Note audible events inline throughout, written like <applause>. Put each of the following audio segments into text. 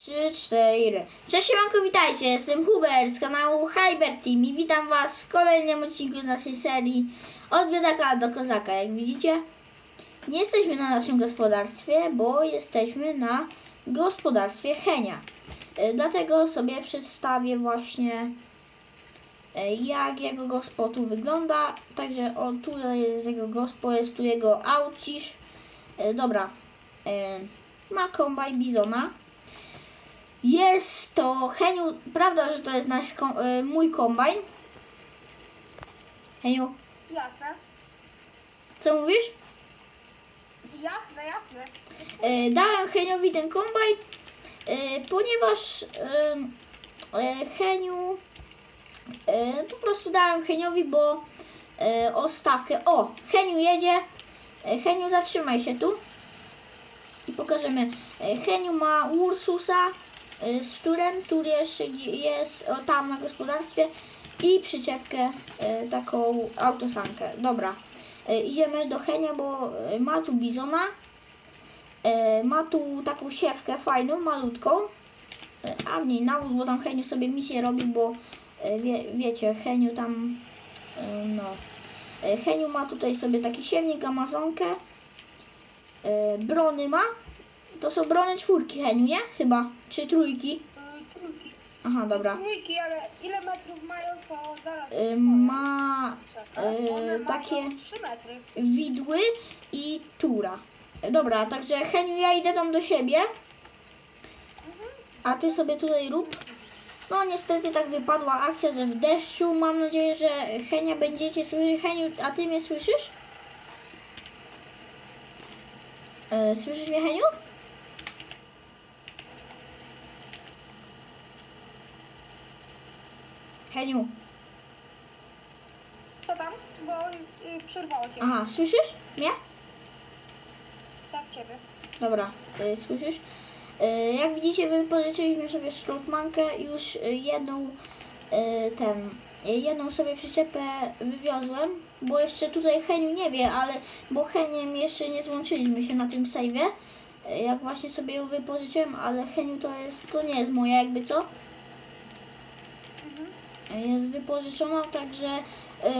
Trzy, cztery. Cześć siemanko, witajcie, jestem Hubert z kanału Hyper Team i witam was w kolejnym odcinku z naszej serii Od biedaka do kozaka. Jak widzicie, nie jesteśmy na naszym gospodarstwie, bo jesteśmy na gospodarstwie Henia. E, Dlatego sobie przedstawię właśnie e, jak jego gospo tu wygląda. Także o tutaj jest jego gospo, jest tu jego aucisz. E, Dobra, ma kombaj bizona. Jest to Heniu, prawda, że to jest nasz y, mój kombajn? Heniu, Jasne. co mówisz? Jasne, jasne. Y, dałem Heniowi ten kombajn, y, ponieważ Heniu, po prostu dałem Heniowi, bo o stawkę, o, Heniu jedzie, Heniu zatrzymaj się tu i pokażemy. Heniu ma Ursusa z turem, tur jeszcze jest tam na gospodarstwie i przyczepkę y, taką autosankę. Dobra, y, idziemy do Henia, bo y, ma tu bizona. Ma tu taką siewkę fajną, malutką, a w niej nawóz, bo tam Heniu sobie misję robi, bo wie, wiecie, Heniu tam, no, Heniu ma tutaj sobie taki siewnik, amazonkę, brony ma, to są brony czwórki Heniu, nie? Chyba, czy trójki? Y, Trójki. Aha, dobra. Trójki, ale ile metrów mają, to zaraz. E, ma One takie- mają 3 metry. widły i tura. Dobra, także Heniu, ja idę tam do siebie. Mhm. A ty sobie tutaj rób. No niestety tak wypadła akcja, że w deszczu. Mam nadzieję, że Henia będziecie słyszeć. Heniu, a ty mnie słyszysz? E, słyszysz mnie, Heniu? Heniu. Co tam? Bo y, przerwało cię. Aha, słyszysz mnie? Tak, ciebie. Dobra, y, słyszysz? Y, jak widzicie, wypożyczyliśmy sobie szlotmankę już y, jedną y, ten, y, jedną sobie przyczepę wywiozłem, bo jeszcze tutaj Heniu nie wie, ale bo Heniem jeszcze nie złączyliśmy się na tym save'ie. Y, jak właśnie sobie ją wypożyczyłem, ale Heniu to jest, to nie jest moja jakby co? Jest wypożyczona, także yy,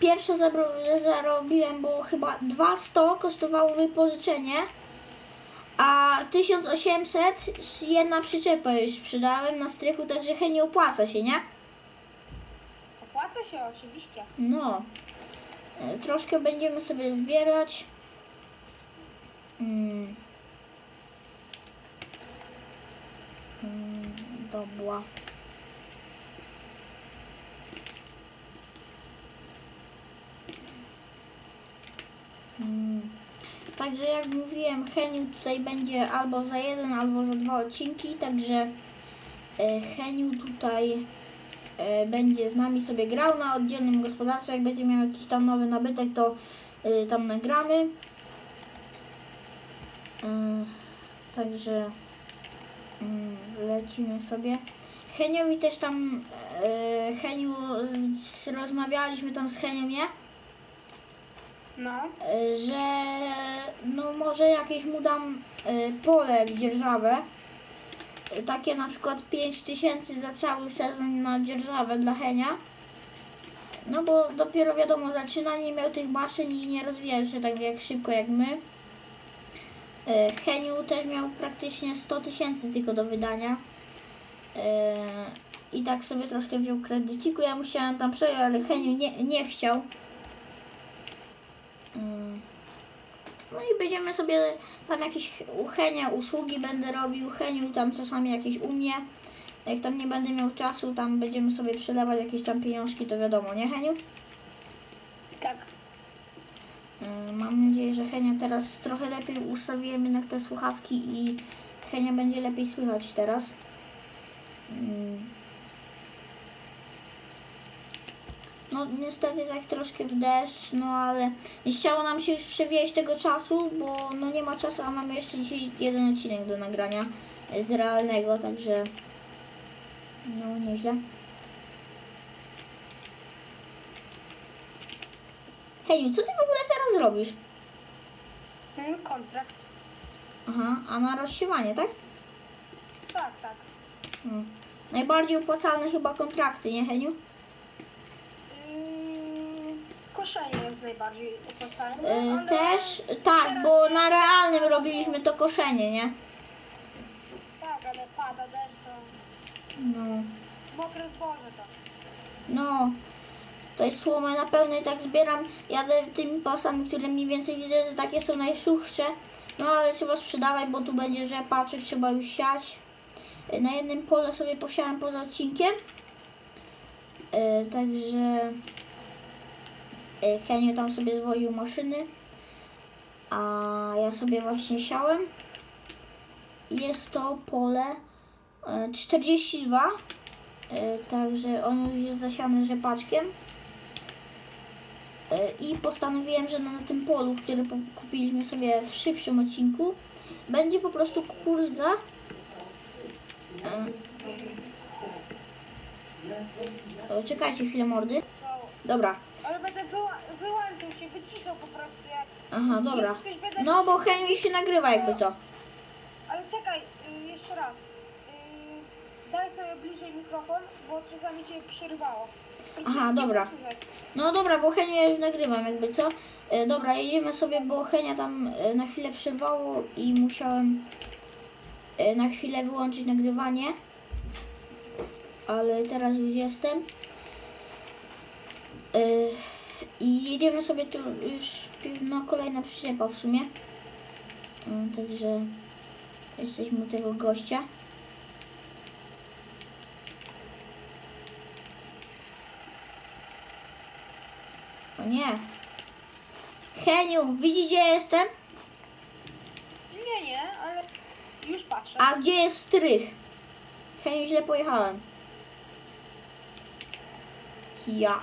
pierwsze zabro- zarobiłem, bo chyba 200 kosztowało wypożyczenie, a 1800 jedna przyczepa już sprzedałem na strychu, także chętnie nie opłaca się, nie? Opłaca się oczywiście. No, E, troszkę będziemy sobie zbierać. Mm. Mm, dobra. Także jak mówiłem, Heniu tutaj będzie albo za jeden, albo za dwa odcinki, także e, Heniu tutaj e, będzie z nami sobie grał na oddzielnym gospodarstwie. Jak będzie miał jakiś tam nowy nabytek, to e, tam nagramy. Także mm, lecimy sobie. Heniowi też tam, Heniu, rozmawialiśmy tam z Heniem, nie? No. E, że no może jakieś mu dam e, pole dzierżawę. E, Takie na przykład 5 tysięcy za cały sezon na dzierżawę dla Henia. No bo dopiero wiadomo, zaczyna, nie miał tych maszyn i nie rozwijał się tak jak szybko jak my. Heniu też miał praktycznie 100 tysięcy tylko do wydania. I tak sobie troszkę wziął kredyciku. Ja musiałem tam przejąć, ale Heniu nie, nie chciał. Mm. No i będziemy sobie tam jakieś u Henia usługi będę robił, Heniu tam czasami jakieś u mnie. Jak tam nie będę miał czasu, tam będziemy sobie przelewać jakieś tam pieniążki, to wiadomo, nie Heniu? Tak. Yy, Mam nadzieję, że Henia teraz trochę lepiej ustawiłem jednak te słuchawki i Henia będzie lepiej słychać teraz. Mm. No niestety tak troszkę w deszcz, no ale nie chciało nam się już przewieźć tego czasu, bo no nie ma czasu, a mamy jeszcze dzisiaj jeden odcinek do nagrania z realnego, także no nieźle. Heniu, co ty w ogóle teraz robisz? Mm, Kontrakt. Aha, a na rozsiewanie, tak? tak, tak. No. Najbardziej opłacalne chyba kontrakty, nie Heniu? Yy, koszenie jest najbardziej opłacalne, E, ale... Też, tak, bo na realnym robiliśmy to koszenie, nie? Tak, ale pada deszcz, to No. mokre zboże to. No, to jest słomę na pełnej tak zbieram. Jadę tymi pasami, które mniej więcej widzę, że takie są najsuchsze. No ale trzeba sprzedawać, bo tu będzie rzepaczek, trzeba już siać. E, Na jednym pole sobie posiałem poza odcinkiem. E, także e, Henio tam sobie zwoził maszyny. A ja sobie właśnie siałem. Jest to pole e, 42. E, Także on już jest zasiany rzepaczkiem. I postanowiłem, że na tym polu, które kupiliśmy sobie w szybszym odcinku, będzie po prostu kukurydza. Czekajcie chwilę mordy. Dobra. ale będę wyła wyłączył się, wyciszał po prostu jak... Aha, dobra. jak będę No bo Henry się nagrywa jakby co. Ale czekaj, y, jeszcze raz. Y, daj sobie bliżej mikrofon, bo czasami cię przerywało. Aha, dobra. No dobra, bo Henia już nagrywam jakby co. E, dobra, jedziemy sobie, bo Henia tam e, na chwilę przerwało i musiałem e, na chwilę wyłączyć nagrywanie. Ale teraz już jestem. E, I jedziemy sobie tu już no, kolejna przyczepa w sumie. E, Także jesteśmy u tego gościa. O nie. Heniu, widzisz gdzie jestem? Nie, nie, ale już patrzę. A gdzie jest strych? Heniu, źle pojechałem. Ja.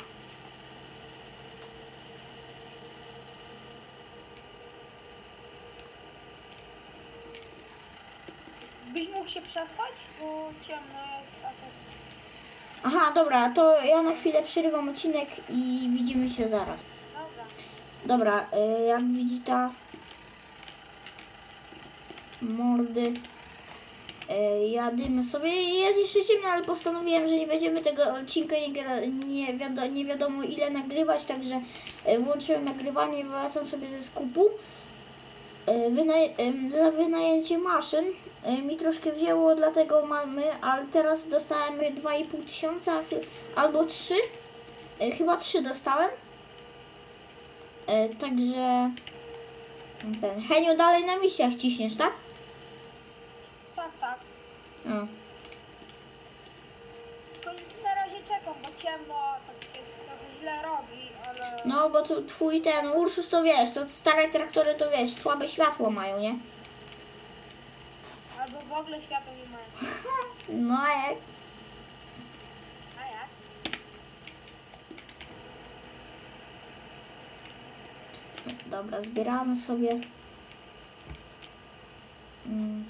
Byś mógł się przespać, bo ciemno jest, a to... Aha, dobra, to ja na chwilę przerywam odcinek i widzimy się zaraz. Dobra. Dobra, y, jak widzi ta mordy y, jadymy sobie. Jest jeszcze ciemno, ale postanowiłem, że nie będziemy tego odcinka nie, gra- nie, wiado, nie wiadomo ile nagrywać, także y, włączyłem nagrywanie i wracam sobie ze skupu. Wynaj- za wynajęcie maszyn y, mi troszkę wzięło, dlatego mamy, ale teraz dostałem 2,5 tysiąca albo 3. Y, Chyba 3 dostałem. E, także ten. Heniu dalej na misjach ciśniesz, tak? Tak, tak. No. Na razie czekam, bo ciemno, tak trochę źle robi, ale... No bo tu twój ten Ursus to wiesz, to stare traktory to wiesz, słabe światło mają, nie? Albo w ogóle światła nie mają. <laughs> No a jak? A jak? Dobra, zbieramy sobie. Mm.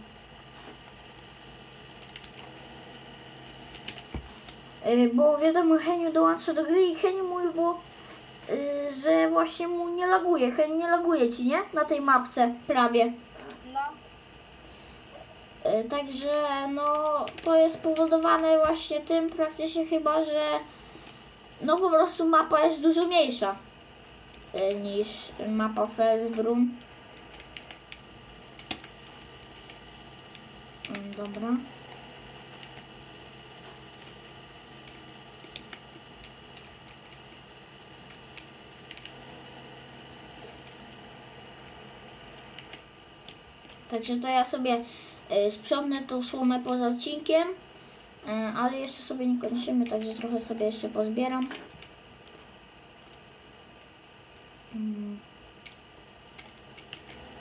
Y, Bo wiadomo, Heniu dołącza do gry i Heniu bo y, że właśnie mu nie laguje. Nie laguje ci, nie? Na tej mapce prawie. No. E, Także no to jest spowodowane właśnie tym praktycznie chyba, że no po prostu mapa jest dużo mniejsza e, niż mapa Felsbrun. Mm, Dobra. Także to ja sobie e, sprzątnę tą słomę poza odcinkiem, e, ale jeszcze sobie nie kończymy, także trochę sobie jeszcze pozbieram.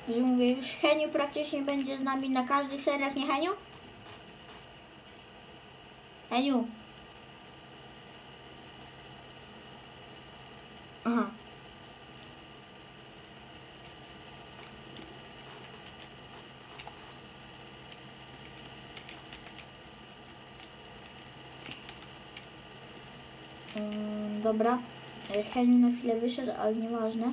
Że mówię, już Heniu praktycznie będzie z nami na każdych seriach, nie Heniu? Heniu. Aha. Dobra. E, Heniu na chwilę wyszedł, ale nieważne.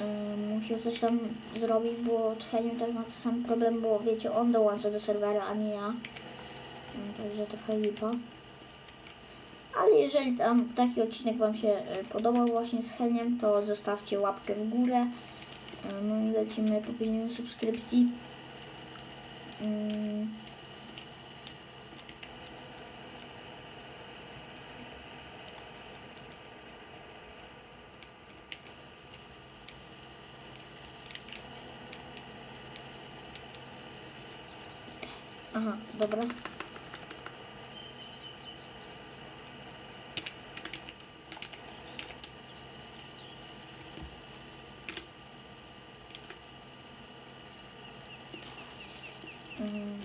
Ym, musiał coś tam zrobić, bo z Heniu też ma sam problem, bo wiecie, on dołącza do serwera, a nie ja. Ym, także trochę lipa. Ale jeżeli tam taki odcinek Wam się e, podobał właśnie z Heniem, to zostawcie łapkę w górę. E, No i lecimy po 50 subskrypcji. Ym, Aha, dobra. Mm.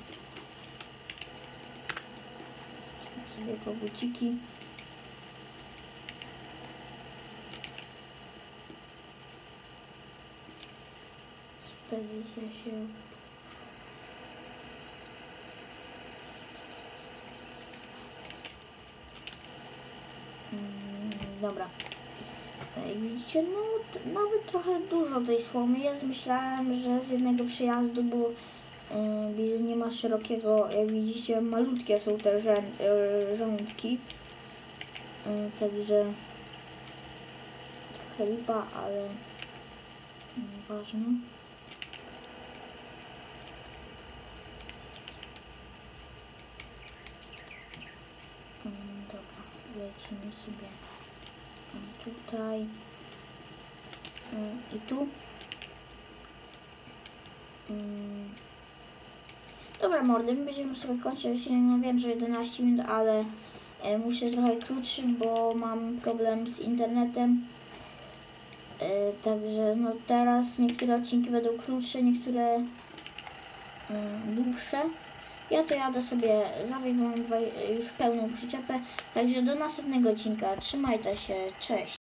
sobie koguciki. Spedycja się. Mm, Dobra. Jak widzicie, no nawet trochę dużo tej słomy jest. Myślałem, że z jednego przejazdu, bo yy, nie ma szerokiego, jak widzicie, malutkie są te rzę, rządki. Yy, także trochę lipa, ale nieważne. Mm, Dobra, lecimy sobie tutaj Mm, i tu. Mm. Dobra, mordy, my będziemy sobie kończyć. No wiem, że 11 minut, ale e, muszę trochę krótszy, bo mam problem z internetem. E, także no teraz niektóre odcinki będą krótsze, niektóre e, dłuższe. Ja to jadę sobie, zabieg mam dwa- już pełną przyczepę. Także do następnego odcinka. Trzymajcie się, cześć.